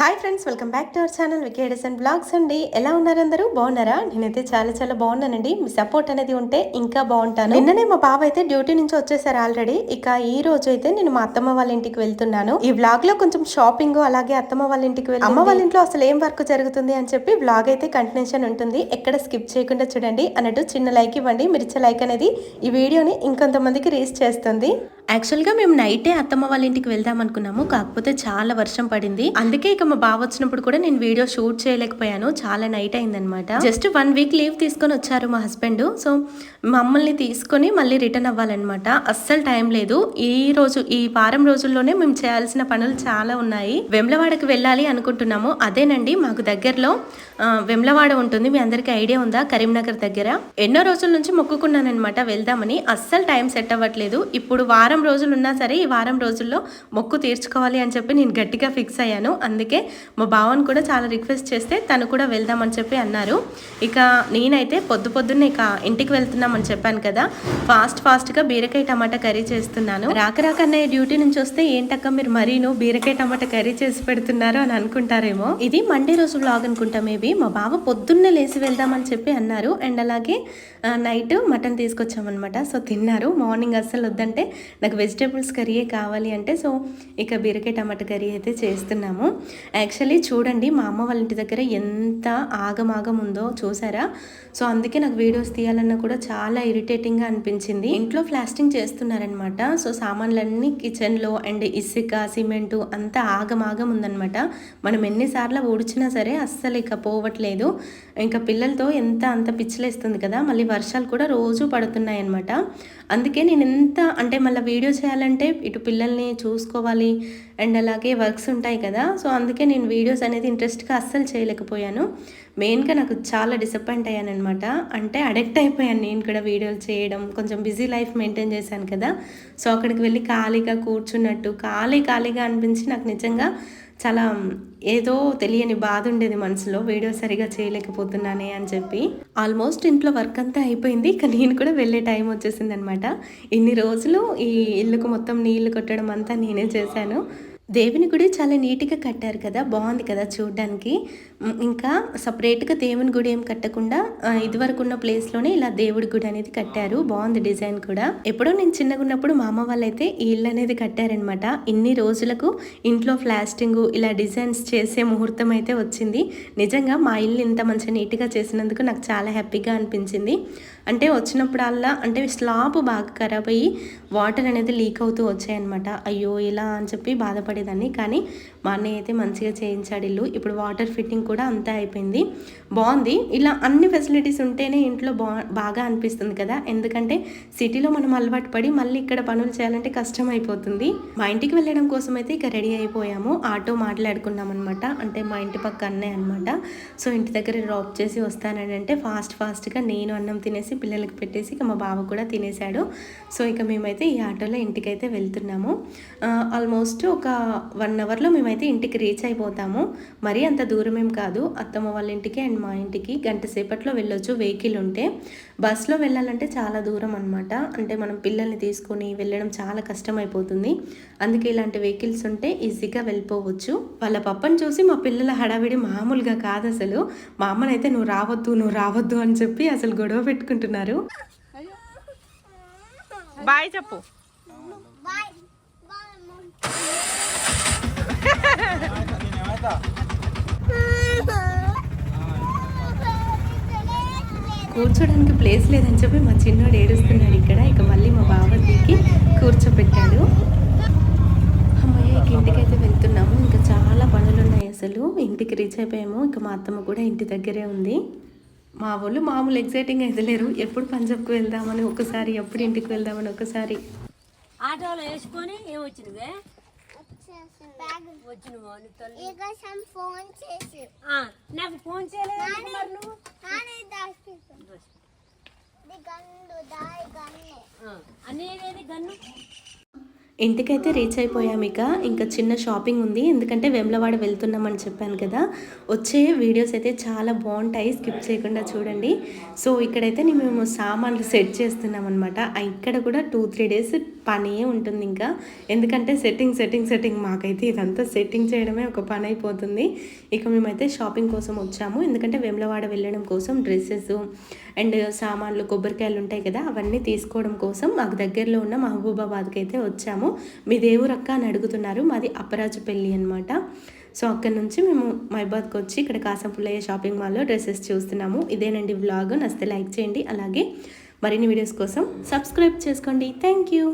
Hi friends welcome back to our channel వికేడస్ and blogs అండి. ఎలా ఉన్నారు అందరూ? బాగున్నారా? నేనైతే చాలా చాలా బాగున్నానండి. మీ సపోర్ట్ అనేది ఉంటే ఇంకా బాగుంటాను. నిన్ననే మా బావ అయితే డ్యూటీ నుంచి వచ్చేసారు ఆల్రెడీ ఇక ఈ రోజు అయితే నేను మా అత్తమ్మ వాళ్ళ ఇంటికి వెళ్తున్నాను. ఈ బ్లాగ్లో కొంచెం షాపింగ్ అలాగే అత్తమ్మ వాళ్ళ ఇంటికి వెళ్ళి అమ్మ వాళ్ళ ఇంట్లో అసలు ఏం వర్క్ జరుగుతుంది అని చెప్పి వ్లాగ్ అయితే కంటిన్యూషన్ ఉంటుంది. ఎక్కడ స్కిప్ చేయకుండా చూడండి. అన్నట్టు చిన్న లైక్ ఇవ్వండి. మిర్చి లైక్ అనేది ఈ వీడియోని ఇంకొంతమందికి రీచ్ చేస్తుంది. యాక్చువల్గా మేము నైటే అత్తమ్మ వాళ్ళ ఇంటికి వెళ్దాం అనుకున్నాము. కాకపోతే చాలా వర్షం పడింది. అందుకే ఇక మా బావ వచ్చినప్పుడు కూడా నేను వీడియో షూట్ చేయలేకపోయాను. చాలా నైట్ అయిందనమాట జస్ట్ వన్ వీక్ లీవ్ తీసుకొని వచ్చారు మా హస్బెండ్ సో మమ్మల్ని తీసుకొని మళ్ళీ రిటర్న్ అవ్వాలన్నమాట. అస్సలు టైం లేదు. ఈ రోజు ఈ వారం రోజుల్లోనే మేము చేయాల్సిన పనులు చాలా ఉన్నాయి. వెమ్లవాడకి వెళ్ళాలి అనుకుంటున్నాము. అదేనండి మాకు దగ్గరలో వెమ్లవాడ ఉంటుంది. మీ అందరికీ ఐడియా ఉందా? కరీంనగర్ దగ్గర. ఎన్నో రోజుల నుంచి మొక్కుకున్నానమాట వెళ్దామని. అస్సలు టైం సెట్ అవ్వట్లేదు. ఇప్పుడు వారం రోజులు ఉన్నా సరే ఈ వారం రోజుల్లో మొక్కు తీర్చుకోవాలి అని చెప్పి నేను గట్టిగా ఫిక్స్ అయ్యాను. అందుకే మా బావని కూడా చాలా రిక్వెస్ట్ చేస్తే తను కూడా వెళ్దామని చెప్పి అన్నారు. ఇక నేనైతే పొద్దు పొద్దున్నే ఇక ఇంటికి వెళ్తున్నామని చెప్పాను కదా. ఫాస్ట్ ఫాస్ట్గా బీరకాయ టమాటా కర్రీ చేస్తున్నాను. రాక రాక అన్నయ్య డ్యూటీ నుంచి వస్తే ఏంటక్క మీరు మరీను బీరకాయ టమాటా కర్రీ చేసి పెడుతున్నారు అని అనుకుంటారేమో. ఇది మండే రోజు బ్లాగ్ అనుకుంటా మేబీ. మా బావ పొద్దున్నే లేచి వెళ్దామని చెప్పి అన్నారు. అండ్ అలాగే నైట్ మటన్ తీసుకొచ్చామన్నమాట. సో తిన్నారు. మార్నింగ్ అస్సలు వద్దంటే నాకు వెజిటేబుల్స్ కర్రీయే కావాలి అంటే సో ఇక బీరకాయ టమాటా కర్రీ అయితే చేస్తున్నాము. యాక్చువల్లీ చూడండి మా అమ్మ వాళ్ళ ఇంటి దగ్గర ఎంత ఆగమాగం ఉందో చూసారా? సో అందుకే నాకు వీడియోస్ తీయాలన్నా కూడా చాలా ఇరిటేటింగ్గా అనిపించింది. ఇంట్లో ప్లాస్టింగ్ చేస్తున్నారనమాట సో సామాన్లన్నీ కిచెన్లో అండ్ ఇసుక సిమెంటు అంతా ఆగమాగం ఉందన్నమాట. మనం ఎన్నిసార్లు ఊడ్చినా సరే అస్సలు ఇక పోవట్లేదు. ఇంకా పిల్లలతో ఎంత అంత పిచ్చిలేస్తుంది కదా మళ్ళీ వర్షాలు కూడా రోజు పడుతున్నాయి అనమాట అందుకే నేను ఎంత అంటే మళ్ళీ వీడియో చేయాలంటే ఇటు పిల్లల్ని చూసుకోవాలి. అండ్ అలాగే వర్క్స్ ఉంటాయి కదా సో అందుకే నేను వీడియోస్ అనేది ఇంట్రెస్ట్గా అస్సలు చేయలేకపోయాను. మెయిన్గా నాకు చాలా డిసప్పాయింట్ అయ్యాను అనమాట అంటే అడిక్ట్ అయిపోయాను నేను కూడా వీడియోలు చేయడం. కొంచెం బిజీ లైఫ్ మెయింటైన్ చేశాను కదా సో అక్కడికి వెళ్ళి ఖాళీగా కూర్చున్నట్టు ఖాళీ ఖాళీగా అనిపించి నాకు నిజంగా చాలా ఏదో తెలియని బాధ ఉండేది మనసులో. వీడియో సరిగా చేయలేకపోతున్నానే అని చెప్పి. ఆల్మోస్ట్ ఇంట్లో వర్క్ అంతా అయిపోయింది. ఇక నేను కూడా వెళ్ళే టైం వచ్చేసింది అనమాట ఇన్ని రోజులు ఈ ఇల్లుకు మొత్తం నీళ్ళు కొట్టడం అంతా నేనే చేశాను. దేవుని గుడి చాలా నీట్గా కట్టారు కదా. బాగుంది కదా చూడ్డానికి. ఇంకా సపరేట్గా దేవుని గుడి ఏం కట్టకుండా ఇదివరకు ఉన్న ప్లేస్లోనే ఇలా దేవుడి గుడి అనేది కట్టారు. బాగుంది డిజైన్ కూడా. ఎప్పుడో నేను చిన్నగా ఉన్నప్పుడు మా అమ్మ వాళ్ళైతే ఈ ఇల్లు అనేది కట్టారనమాట. ఇన్ని రోజులకు ఇంట్లో ప్లాస్టింగ్ ఇలా డిజైన్స్ చేసే ముహూర్తం అయితే వచ్చింది. నిజంగా మా ఇల్లు ఇంత మంచి నీట్గా చేసినందుకు నాకు చాలా హ్యాపీగా అనిపించింది. అంటే వచ్చినప్పుడల్లా అంటే స్లాబ్ బాగా ఖరాబ్ అయ్యి వాటర్ అనేది లీక్ అవుతూ వచ్చాయన్నమాట అయ్యో ఇలా అని చెప్పి బాధపడేదాన్ని. కానీ మా అన్నయ్య అయితే మంచిగా చేయించాడు ఇల్లు. ఇప్పుడు వాటర్ ఫిట్టింగ్ కూడా కూడా అంతా అయిపోయింది. బాగుంది. ఇలా అన్ని ఫెసిలిటీస్ ఉంటేనే ఇంట్లో బా బాగా అనిపిస్తుంది కదా. ఎందుకంటే సిటీలో మనం అలవాటు పడి మళ్ళీ ఇక్కడ పనులు చేయాలంటే కష్టం అయిపోతుంది. మా ఇంటికి వెళ్ళడం కోసం అయితే ఇక రెడీ అయిపోయాము. ఆటో మాట్లాడుకున్నాం అనమాట అంటే మా ఇంటి పక్క అన్నయ్య అనమాట సో ఇంటి దగ్గర డ్రాప్ చేసి వస్తానని అంటే ఫాస్ట్ ఫాస్ట్గా నేను అన్నం తినేసి పిల్లలకి పెట్టేసి ఇక మా బావ కూడా తినేశాడు. సో ఇక మేమైతే ఈ ఆటోలో ఇంటికైతే వెళ్తున్నాము. ఆల్మోస్ట్ ఒక వన్ అవర్లో మేమైతే ఇంటికి రీచ్ అయిపోతాము. మరీ అంత దూరం ఏం కాదు. అత్తమ్మ వాళ్ళ ఇంటికి అండ్ మా ఇంటికి గంట సేపట్లో వెళ్ళొచ్చు. వెహికల్ ఉంటే బస్లో వెళ్ళాలంటే చాలా దూరం అనమాట అంటే మనం పిల్లల్ని తీసుకొని వెళ్ళడం చాలా కష్టం అయిపోతుంది అందుకే ఇలాంటి వెహికల్స్ ఉంటే ఈజీగా వెళ్ళిపోవచ్చు. వాళ్ళ పప్పని చూసి మా పిల్లల హడావిడి మామూలుగా కాదు అసలు. మా అమ్మనైతే నువ్వు రావద్దు నువ్వు రావద్దు అని చెప్పి అసలు గొడవ పెట్టుకుంటున్నారు. బాయ్ చెప్పు. కూర్చోడానికి ప్లేస్ లేదని చెప్పి మా చిన్నోడు ఏడుస్తున్నాడు ఇక్కడ. ఇక మళ్ళీ మా బావ దిగి కూర్చోపెట్టాడు అమ్మయ్య ఇక ఇంటికైతే వెళ్తున్నాము. ఇంకా చాలా పనులు ఉన్నాయి అసలు. ఇంటికి రీచ్ అయిపోయాము. ఇక మా అత్తమ్మ కూడా ఇంటి దగ్గరే ఉంది. మా వాళ్ళు మామూలు ఎగ్జైటింగ్ అయితే లేరు. ఎప్పుడు పంజాబ్కి వెళ్దామని ఒకసారి ఎప్పుడు ఇంటికి వెళ్దామని ఒకసారి. ఆటోలో వేసుకొని ఏమొచ్చినవే వచ్చిన ఫోన్ చేసి. నాకు ఫోన్ చేయలేదు గన్ను అనేది గన్ను? ఇంటికైతే రీచ్ అయిపోయాం ఇక. ఇంకా చిన్న షాపింగ్ ఉంది. ఎందుకంటే వెమ్లవాడ వెళ్తున్నామని చెప్పాను కదా. వచ్చే వీడియోస్ అయితే చాలా బాగుంటాయి. స్కిప్ చేయకుండా చూడండి. సో ఇక్కడైతే మేము సామాన్లు సెట్ చేస్తున్నాం అనమాట ఇక్కడ కూడా టూ త్రీ డేస్ పనే ఉంటుంది ఇంకా. ఎందుకంటే సెట్టింగ్ సెట్టింగ్ సెట్టింగ్ మాకైతే ఇదంతా సెట్టింగ్ చేయడమే ఒక పని అయిపోతుంది. ఇక మేమైతే షాపింగ్ కోసం వచ్చాము. ఎందుకంటే వెమ్లవాడ వెళ్ళడం కోసం డ్రెస్సెస్ అండ్ సామాన్లు కొబ్బరికాయలు ఉంటాయి కదా అవన్నీ తీసుకోవడం కోసం మాకు దగ్గరలో ఉన్న మహబూబాబాద్కి అయితే వచ్చాము. మీ దేవురు అక్క అని అడుగుతున్నారు. మాది అప్పరాజుపల్లి అనమాట సో అక్కడ నుంచి మేము మైబాద్కి వచ్చి ఇక్కడ కాసంపుల్లయ్య షాపింగ్ మాల్లో డ్రెస్సెస్ చూస్తున్నాము. ఇదేనండి వ్లాగ్. నస్తే లైక్ చేయండి. అలాగే మరిన్ని వీడియోస్ కోసం సబ్స్క్రైబ్ చేసుకోండి. Thank you.